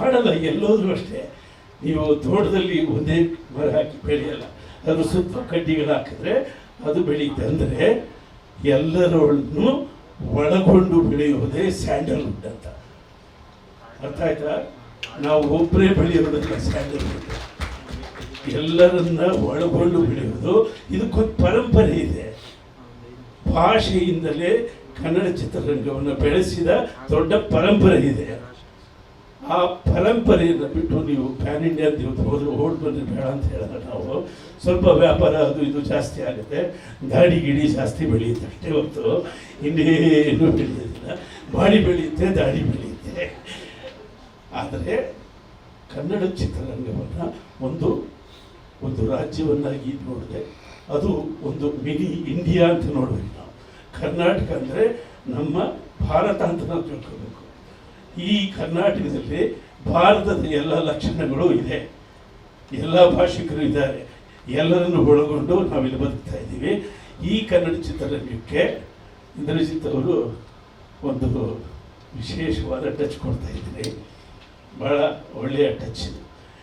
ಕಾಡಲ್ಲ, ಎಲ್ಲೋದ್ರೂ ಅಷ್ಟೇ. ನೀವು ತೋಟದಲ್ಲಿ ಒಂದೇ ಮರ ಹಾಕಿ ಬೆಳೆಯಲ್ಲ ಅದ್ರ ಸುತ್ತ ಕಡ್ಡಿಗಳು ಹಾಕಿದ್ರೆ ಅದು ಬೆಳೆಯುತ್ತೆ ಅಂದರೆ ಎಲ್ಲರನ್ನು ಒಳಗೊಂಡು ಬೆಳೆಯುವುದೇ ಸ್ಯಾಂಡಲ್ವುಡ್ ಅಂತ. ಅರ್ಥ ಆಯ್ತಾ? ನಾವು ಒಬ್ಬರೇ ಬೆಳೆಯೋದಲ್ಲ ಸ್ಯಾಂಡಲ್ವುಡ್ ಎಲ್ಲರನ್ನ ಒಳಗೊಂಡು ಬೆಳೆಯುವುದು. ಇದಕ್ಕೊಂದು ಪರಂಪರೆ ಇದೆ. ಭಾಷೆಯಿಂದಲೇ ಕನ್ನಡ ಚಿತ್ರರಂಗವನ್ನು ಬೆಳೆಸಿದ ದೊಡ್ಡ ಪರಂಪರೆ ಇದೆ. ಆ ಪರಂಪರೆಯನ್ನು ಬಿಟ್ಟು ನೀವು ಪ್ಯಾನ್ ಇಂಡಿಯಾ ಅಂತ ಹೋದ್ರೆ ಓಡ್ ಬಂದ್ರೆ ಬೇಡ ಅಂತ ಹೇಳಿದ್ರೆ ನಾವು ಸ್ವಲ್ಪ ವ್ಯಾಪಾರ ಅದು ಇದು ಜಾಸ್ತಿ ಆಗುತ್ತೆ. ಗಾಡಿ ಗಿಡಿ ಜಾಸ್ತಿ ಬೆಳೆಯುತ್ತೆ ಅಷ್ಟೇ ಹೊತ್ತು ಇನ್ನೇನು ಬೆಳೆಯೋದಿಲ್ಲ. ಬಾಡಿ ಬೆಳೆಯುತ್ತೆ, ದಾಡಿ ಬೆಳೆಯುತ್ತೆ. ಆದರೆ ಕನ್ನಡ ಚಿತ್ರರಂಗವನ್ನು ಒಂದು ಒಂದು ರಾಜ್ಯವನ್ನಾಗಿ ನೋಡಿದೆ. ಅದು ಒಂದು ಮಿನಿ ಇಂಡಿಯಾ ಅಂತ ನೋಡಬೇಕು ನಾವು. ಕರ್ನಾಟಕ ಅಂದರೆ ನಮ್ಮ ಭಾರತ ಅಂತ ನಾವು ತಿಳ್ಕೋಬೇಕು. ಈ ಕರ್ನಾಟಕದಲ್ಲಿ ಭಾರತದ ಎಲ್ಲ ಲಕ್ಷಣಗಳು ಇದೆ. ಎಲ್ಲ ಭಾಷಿಕರು ಇದ್ದಾರೆ. ಎಲ್ಲರನ್ನು ಒಳಗೊಂಡು ನಾವಿಲ್ಲಿ ಬದುಕ್ತಾ ಇದ್ದೀವಿ. ಈ ಕನ್ನಡ ಚಿತ್ರರಂಗಕ್ಕೆ ಇಂದ್ರಜಿತ್ ಅವರು ಒಂದು ವಿಶೇಷವಾದ ಟಚ್ ಕೊಡ್ತಾ ಇದ್ದೀನಿ ಭಾಳ ಒಳ್ಳೆಯ ಟಚ್ ಇದು.